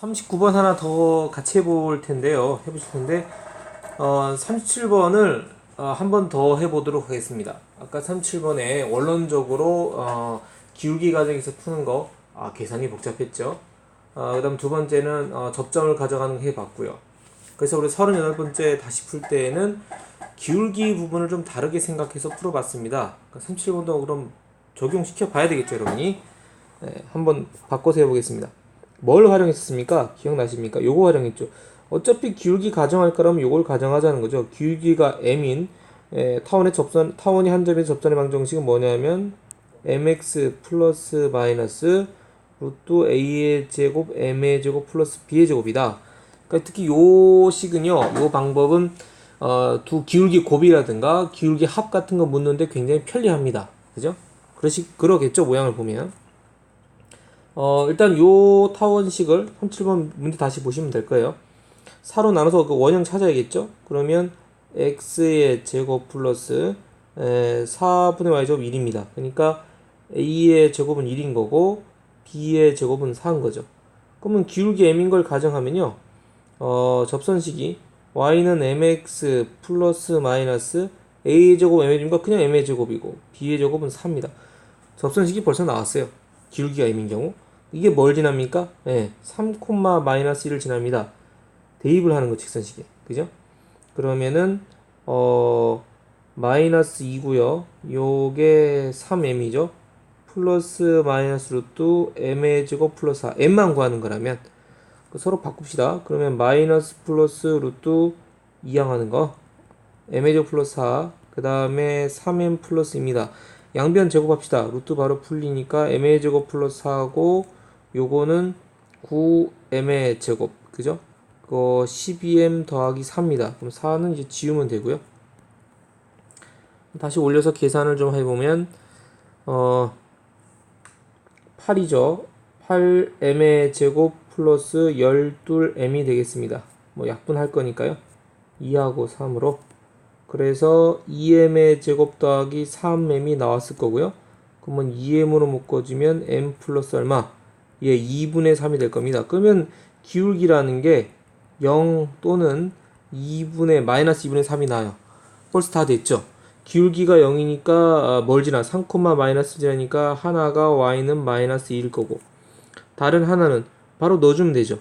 39번 하나 더 같이 해볼 텐데요. 해보실 텐데, 어, 37번을 어, 한번 더 해보도록 하겠습니다. 아까 37번에 원론적으로 어, 기울기 과정에서 푸는 거, 아, 계산이 복잡했죠. 어, 그 다음 두 번째는 어, 접점을 가져가는 거 해봤고요. 그래서 우리 38번째 다시 풀 때에는 기울기 부분을 좀 다르게 생각해서 풀어봤습니다. 그러니까 37번도 그럼 적용시켜 봐야 되겠죠, 여러분이. 네, 한번 바꿔서 해보겠습니다. 뭘 활용했습니까? 기억나십니까? 요거 활용했죠. 어차피 기울기 가정할 거라면 요걸 가정하자는 거죠. 기울기가 m인 에, 타원의 접선 타원이 한 점에서 접선의 방정식은 뭐냐면 mx 플러스 마이너스 루트 a의 제곱 m의 제곱 플러스 b의 제곱이다. 그러니까 특히 요 식은요, 요 방법은 어, 두 기울기 곱이라든가 기울기 합 같은 거 묻는데 굉장히 편리합니다. 그죠? 그러시 그러겠죠 모양을 보면. 어, 일단 요 타원식을 37번 문제 다시 보시면 될 거예요. 4로 나눠서 그 원형 찾아야겠죠? 그러면 x의 제곱 플러스 에, 4분의 y제곱 1입니다. 그러니까 a의 제곱은 1인 거고 b의 제곱은 4인 거죠. 그러면 기울기 m인 걸 가정하면요. 어, 접선식이 y는 mx 플러스 마이너스 a의 제곱 m의 제곱과 그냥 m의 제곱이고 b의 제곱은 4입니다. 접선식이 벌써 나왔어요. 기울기가 m인 경우. 이게 뭘 지납니까? 예, 3, 마이너스 1을 지납니다. 대입을 하는 거 직선식에. 그죠? 그러면은, 어, 마이너스 2고요 요게 3m이죠. 플러스 마이너스 루트 m의 제곱 플러스 4. m만 구하는 거라면. 서로 바꿉시다. 그러면 마이너스 플러스 루트 2항하는 거. m의 제곱 플러스 4. 그 다음에 3m 플러스입니다. 양변 제곱합시다. 루트 바로 풀리니까 m의 제곱 플러스 4하고 요거는 9m의 제곱. 그죠? 그거 12m 더하기 4입니다. 그럼 4는 이제 지우면 되고요. 다시 올려서 계산을 좀 해보면 어 8이죠. 8m의 제곱 플러스 12m이 되겠습니다. 뭐 약분할 거니까요. 2하고 3으로 그래서 2m의 제곱 더하기 3m이 나왔을 거고요. 그러면 2m으로 묶어주면 m 플러스 얼마? 예, 2분의 3이 될 겁니다. 그러면 기울기라는 게 0 또는 2분의 마이너스 2분의 3이 나요. 벌써 다 됐죠? 기울기가 0이니까 아, 뭘 지나 3, 마이너스 지나니까 하나가 y는 마이너스 2일 거고 다른 하나는 바로 넣어주면 되죠.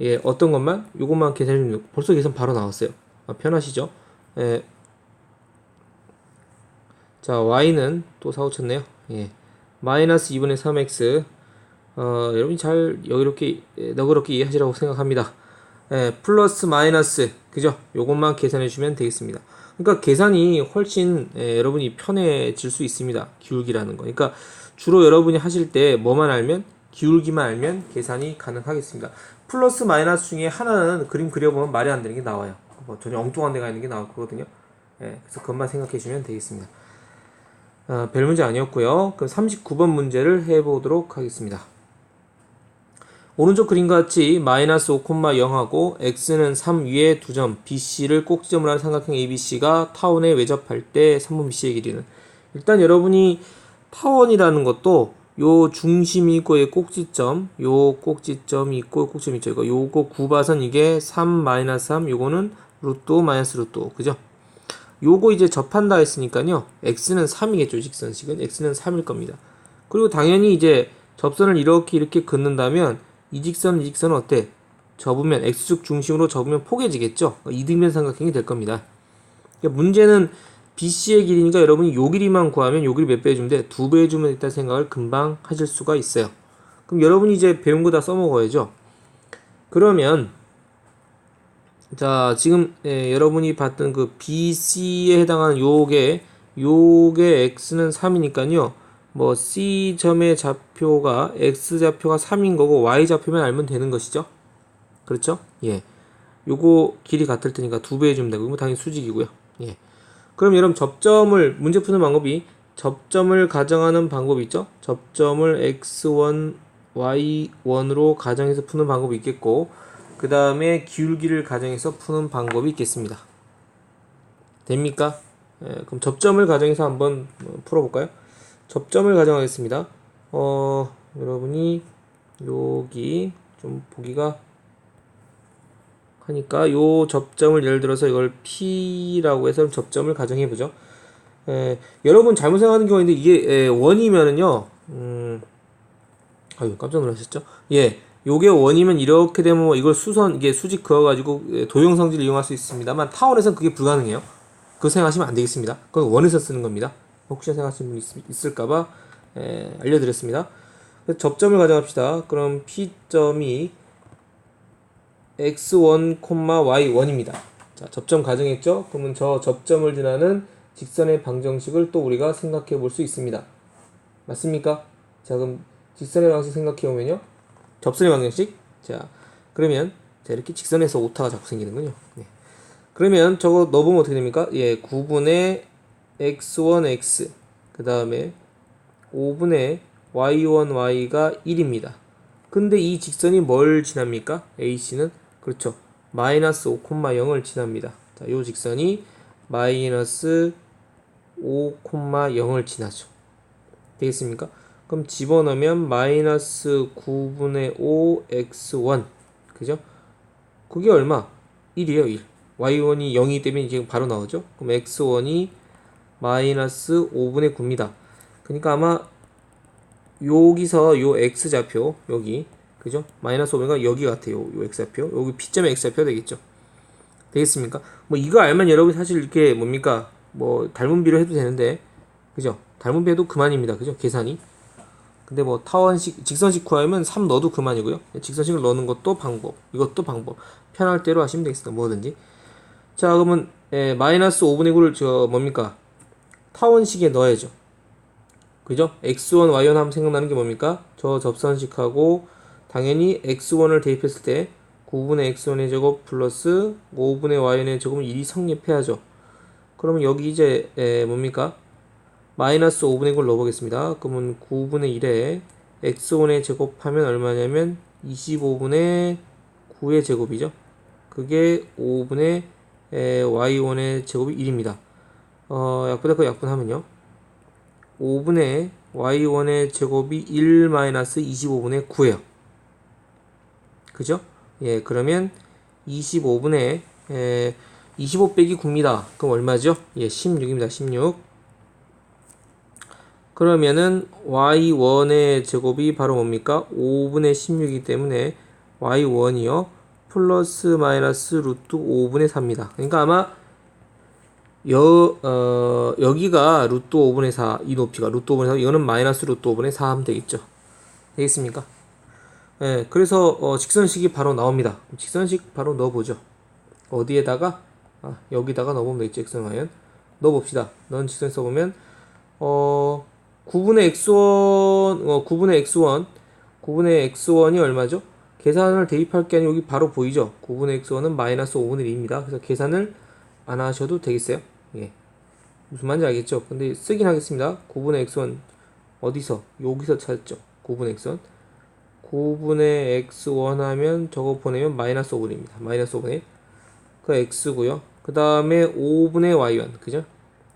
예, 어떤 것만? 요것만 계산해주면 벌써 계산 바로 나왔어요. 아, 편하시죠? 예. 자, y는 또 사고쳤네요. 예. 마이너스 2분의 3x 어, 여러분이 잘 여유롭게 예, 너그럽게 이해하시라고 생각합니다. 예, 플러스 마이너스 그죠? 요것만 계산해 주면 되겠습니다. 그러니까 계산이 훨씬 예, 여러분이 편해질 수 있습니다. 기울기라는 거. 그러니까 주로 여러분이 하실 때 뭐만 알면 기울기만 알면 계산이 가능하겠습니다. 플러스 마이너스 중에 하나는 그림 그려보면 말이 안 되는 게 나와요. 뭐 전혀 엉뚱한 데가 있는 게 나올 거거든요. 예, 그래서 그것만 생각해 주면 되겠습니다. 어, 별 문제 아니었고요. 그럼 39번 문제를 해보도록 하겠습니다. 오른쪽 그림과 같이 마이너스 5,0하고 x는 3 위에 두 점 BC를 꼭지점으로 한 삼각형 ABC가 타원에 외접할 때 3분 BC의 길이는. 일단 여러분이 타원이라는 것도 요 중심이 있고 요 꼭지점 요 꼭지점이 있고 꼭지점이 있죠. 이거 요거 구바선 이게 3 마이너스 3 요거는 루트 마이너스 루트 그죠? 요거 이제 접한다 했으니까요. X는 3이겠죠 직선식은. X는 3일 겁니다. 그리고 당연히 이제 접선을 이렇게 이렇게 긋는다면 이 직선, 이 직선은 어때? 접으면 x축 중심으로 접으면 포개지겠죠? 이등변 삼각형이 될 겁니다. 그러니까 문제는 BC의 길이니까 여러분이 요 길이만 구하면 요 길이 몇 배 해주면 돼? 두 배 해주면 됐다는 생각을 금방 하실 수가 있어요. 그럼 여러분이 이제 배운 거 다 써먹어야죠. 그러면 자 지금 예, 여러분이 봤던 그 BC에 해당하는 요게 요게 x는 3이니까요. 뭐 C점의 좌표가 X좌표가 3인 거고 Y좌표만 알면 되는 것이죠. 그렇죠? 예. 요거 길이 같을 테니까 두 배 해주면 되고, 이거 당연히 수직이고요. 예. 그럼 여러분 접점을, 문제 푸는 방법이 접점을 가정하는 방법이 있죠? 접점을 X1, Y1으로 가정해서 푸는 방법이 있겠고, 그 다음에 기울기를 가정해서 푸는 방법이 있겠습니다. 됩니까? 예, 그럼 접점을 가정해서 한번 풀어볼까요? 접점을 가정하겠습니다. 어, 여러분이 여기 좀 보기가 하니까 요 접점을 예를 들어서 이걸 P라고 해서 접점을 가정해 보죠. 에, 여러분 잘못 생각하는 경우가 있는데 이게 에, 원이면은요. 음, 아유 깜짝 놀라셨죠? 예. 요게 원이면 이렇게 되면 뭐 이걸 수선 이게 수직 그어 가지고 도형 성질을 이용할 수 있습니다만 타원에서는 그게 불가능해요. 그거 생각하시면 안 되겠습니다. 그건 원에서 쓰는 겁니다. 혹시 생각하시는 분 있, 있을까봐 에, 알려드렸습니다. 접점을 가정합시다. 그럼 P점이 x1, y1입니다. 자, 접점 가정했죠? 그러면 저 접점을 지나는 직선의 방정식을 또 우리가 생각해 볼 수 있습니다. 맞습니까? 자, 그럼 직선의 방식 생각해 보면요. 접선의 방정식. 자, 그러면 자, 이렇게 직선에서 오타가 자꾸 생기는군요. 네. 그러면 저거 넣어보면 어떻게 됩니까? 예, 9분의 x1x 그 다음에 5분의 y1y가 1입니다. 근데 이 직선이 뭘 지납니까? AC는 그렇죠. 마이너스 5,0을 지납니다. 자, 요 직선이 마이너스 5,0을 지나죠. 되겠습니까? 그럼 집어넣으면 마이너스 9분의 5 x1 그죠? 그게 얼마? 1이에요 1 y1이 0이기 때문에 지금 바로 나오죠 그럼 x1이 마이너스 5분의 9입니다 그러니까 아마 여기서 요 x좌표 여기 그죠? 마이너스 5분의 여기 같아요 요 x좌표 여기 p점의 x좌표 되겠죠 되겠습니까? 뭐 이거 알면 여러분 사실 이렇게 뭡니까 뭐 닮은비로 해도 되는데 그죠? 닮은비 도 그만입니다 그죠? 계산이 근데 뭐 타원식 직선식 구하면 3 넣어도 그만이고요. 직선식을 넣는 것도 방법. 이것도 방법. 편할 대로 하시면 되겠습니다. 뭐든지. 자, 그러면 에, 마이너스 5분의 9를 저 뭡니까? 타원식에 넣어야죠. 그죠? x1, y1 하면 생각나는 게 뭡니까? 저 접선식하고 당연히 x1을 대입했을 때 9분의 x1의 제곱 플러스 5분의 yn의 제곱은 1이 성립해야죠. 그러면 여기 이제 에, 뭡니까? 마이너스 5분의 9를 넣어보겠습니다. 그러면 9분의 1에 x1의 제곱하면 얼마냐면 25분의 9의 제곱이죠. 그게 5분의 y1의 제곱이 1입니다. 어, 약분할 거 약분하면요. 5분의 y1의 제곱이 1 마이너스 25분의 9예요. 그죠? 예, 그러면 25분의 에, 25 빼기 9입니다. 그럼 얼마죠? 예, 16입니다. 16. 그러면은 y1의 제곱이 바로 뭡니까? 5분의 16이기 때문에 y1이요. 플러스 마이너스 루트 5분의 4입니다. 그러니까 아마 여, 어, 여기가 루트 5분의 4, 이 높이가 루트 5분의 4, 이거는 마이너스 루트 5분의 4 하면 되겠죠. 되겠습니까? 예, 네, 그래서 어, 직선식이 바로 나옵니다. 직선식 바로 넣어보죠. 어디에다가? 아, 여기다가 넣어보면 되겠죠. x는 넣어봅시다. 넣은 직선 써보면 어, 9분의 x1, 어, 9분의 x1, 9분의 x1이 얼마죠? 계산을 대입할 게 아니고 여기 바로 보이죠? 9분의 x1은 마이너스 5분의 1입니다. 그래서 계산을 안 하셔도 되겠어요? 예. 무슨 말인지 알겠죠? 근데 쓰긴 하겠습니다. 9분의 x1 어디서? 여기서 찾죠? 9분의 x1. 9분의 x1 하면 저거 보내면 마이너스 5분입니다. 마이너스 5분의 그 x고요. 그 다음에 5분의 y1. 그죠?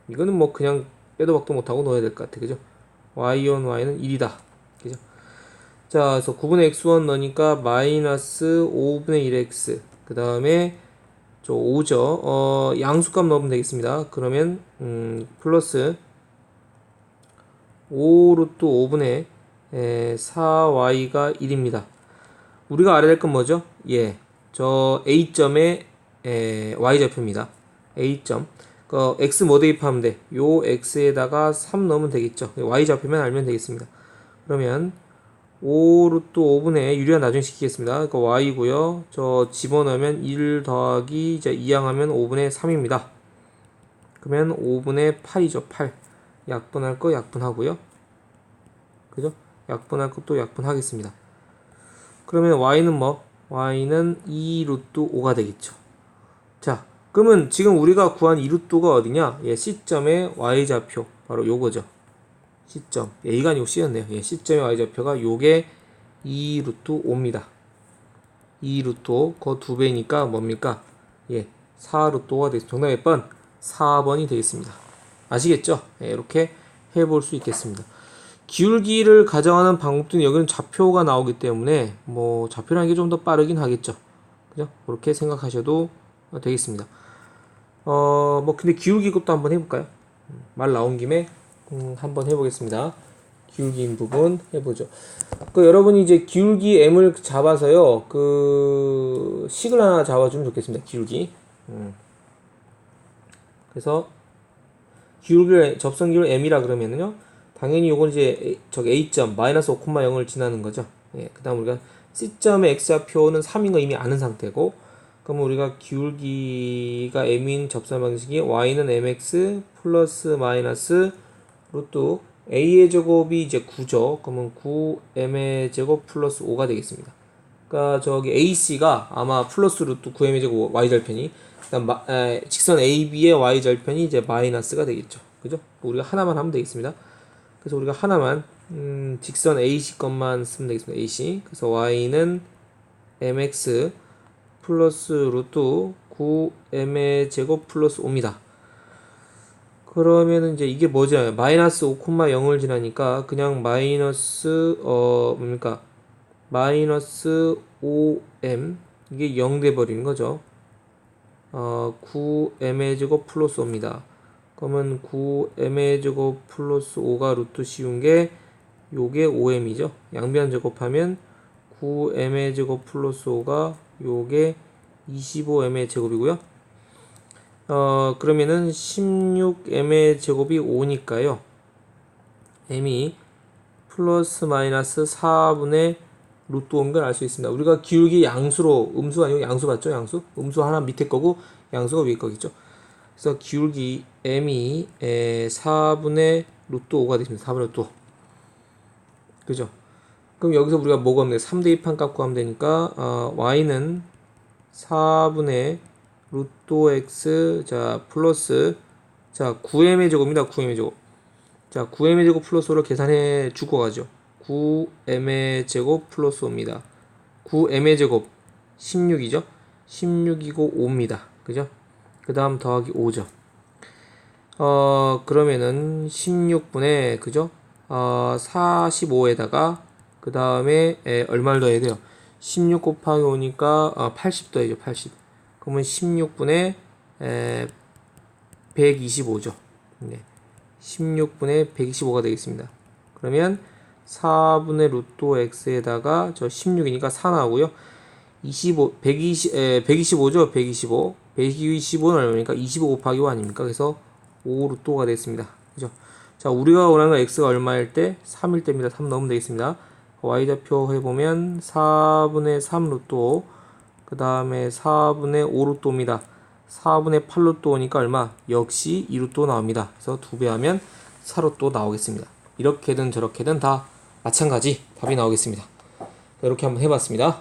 이거는 뭐 그냥 빼도 박도 못하고 넣어야 될 것 같아. 그죠? y1, y는 1이다. 그죠? 자, 그래서 9분의 x1 넣으니까 마이너스 5분의 1x. 그 다음에 저 5죠. 어, 양수값 넣으면 되겠습니다. 그러면, 음, 플러스 5루트 5분의 에, 4y가 1입니다. 우리가 알아야 될 건 뭐죠? 예. 저 A점의 에, y좌표입니다. A점. 그 x 뭐 대입하면 돼? 요 x에다가 3 넣으면 되겠죠. y 좌표면 알면 되겠습니다. 그러면 5루트 5분의 유리한 나중에 시키겠습니다. 그러니까 y고요. 저 집어넣으면 1 더하기 이제 2항하면 5분의 3입니다. 그러면 5분의 8이죠. 8. 약분할 거 약분하고요. 그죠? 약분할 것도 약분하겠습니다. 그러면 y는 뭐? y는 2루트 5가 되겠죠. 자, 그러면 지금 우리가 구한 이루트가 어디냐? 예, C점의 y좌표 바로 요거죠. C점 A가 아니고 C였네요. 예, C점의 y좌표가 요게 2루트 5입니다. 2루트 5, 그 두 배니까 뭡니까? 예, 4루트 5가 되겠습니다. 정답 몇 번? 4번이 되겠습니다. 아시겠죠? 예, 이렇게 해볼 수 있겠습니다. 기울기를 가정하는 방법도 여기는 좌표가 나오기 때문에 뭐 좌표라는 게 좀 더 빠르긴 하겠죠. 그죠? 그렇게 생각하셔도 어, 되겠습니다. 어, 뭐 근데 기울기 곱도 한번 해볼까요? 음, 말 나온 김에 음, 한번 해보겠습니다. 기울기인 부분 해보죠. 그 여러분이 이제 기울기 m을 잡아서요. 그 식을 하나 잡아주면 좋겠습니다. 기울기. 음. 그래서 기울기를 접선 기울 m이라 그러면은요. 당연히 요건 이제 저기 a 점 마이너스 5,0을 지나는 거죠. 예. 그 다음 우리가 c점의 x좌표는 3인 거 이미 아는 상태고 그러면 우리가 기울기가 m인 접선 방식이 y는 mx 플러스 마이너스 루트 a의 제곱이 이제 9죠. 그러면 9m의 제곱 플러스 5가 되겠습니다. 그러니까 저기 AC가 아마 플러스 루트 9m의 제곱 y 절편이 그다음 마, 에, 직선 AB의 y 절편이 이제 마이너스가 되겠죠. 그죠? 우리가 하나만 하면 되겠습니다. 그래서 우리가 하나만 음, 직선 AC 것만 쓰면 되겠습니다. AC. 그래서 y는 mx 플러스 루트 9m의 제곱 플러스 5입니다. 그러면은 이제 이게 뭐죠? 마이너스 5,0을 지나니까 그냥 마이너스 어 뭡니까? 마이너스 5m 이게 0 돼 버리는 거죠. 어 9m의 제곱 플러스 5입니다. 그러면 9m의 제곱 플러스 5가 루트 씌운 게 요게 5m이죠. 양변 제곱하면 9m의 제곱 플러스 5가 요게 25m의 제곱이고요. 어, 그러면은 16m의 제곱이 5니까요. m이 플러스 마이너스 4분의 루트 5인 걸 알 수 있습니다. 우리가 기울기 양수로, 음수 아니고 양수 맞죠? 양수? 음수 하나 밑에 거고, 양수가 위에 거겠죠? 그래서 기울기 m이 에, 4분의 루트 5가 되십니다. 4분의 루트 5. 그죠? 그럼 여기서 우리가 뭐가 없네? 3대 2판 값 구하면 되니까, 어, y는 4분의 루트 x 자 플러스 자 9m의 제곱입니다. 9m의 제곱. 자 9m의 제곱 플러스 5를 계산해 주고 가죠. 9m의 제곱 플러스 5입니다. 9m의 제곱 16이죠. 16이고 5입니다. 그죠? 그 다음 더하기 5죠. 어 그러면은 16분의 그죠? 어 45에다가 그 다음에 얼마를 더해야 돼요? 16 곱하기 5니까 어, 80 더해죠. 80. 그러면 16분의 에, 125죠. 네. 16분의 125가 되겠습니다. 그러면 4분의 루트 x에다가 저 16이니까 4 나오고요. 25, 120, 에, 125죠. 125. 125는 얼마니까 25 곱하기 5 아닙니까? 그래서 5 루트 5가 되겠습니다. 그죠? 자, 우리가 원하는 건 x가 얼마일 때? 3일 때입니다. 3 넣으면 되겠습니다. y좌표 해보면 4분의 3 루트 5, 그 다음에 4분의 5 루트 5입니다. 4분의 8 루트 5니까 얼마? 역시 2 루트 5 나옵니다. 그래서 두배 하면 4 루트 5 나오겠습니다. 이렇게든 저렇게든 다 마찬가지 답이 나오겠습니다. 이렇게 한번 해봤습니다.